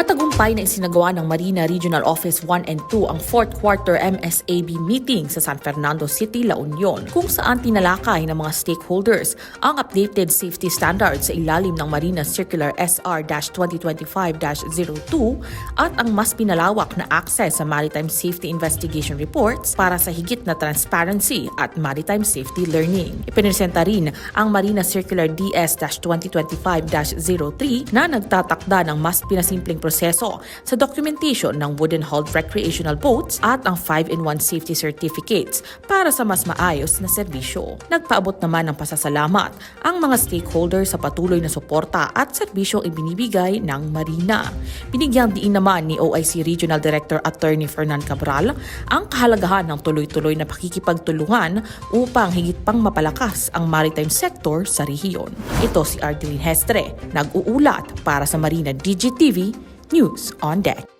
Matagumpay na isinagawa ng Marina Regional Office 1 and 2 ang 4th Quarter MSAB meeting sa San Fernando City, La Union kung saan tinalakay ng mga stakeholders ang updated safety standards sa ilalim ng Marina Circular SR-2025-02 at ang mas pinalawak na access sa maritime safety investigation reports para sa higit na transparency at maritime safety learning. Ipinesenta rin ang Marina Circular DS-2025-03 na nagtatakda ng mas pinasimpleng proseso sa documentation ng wooden hulled recreational boats at ang 5-in-1 safety certificates para sa mas maayos na serbisyo. Nagpaabot naman ng pasasalamat ang mga stakeholders sa patuloy na suporta at serbisyong ibinibigay ng Marina. Binigyang diin naman ni OIC Regional Director Attorney Fernan Cabral ang kahalagahan ng tuloy-tuloy na pakikipagtulungan upang higit pang mapalakas ang maritime sector sa rehiyon. Ito si Ardeline Hestre, nag-uulat para sa Marina DGTV News on Deck.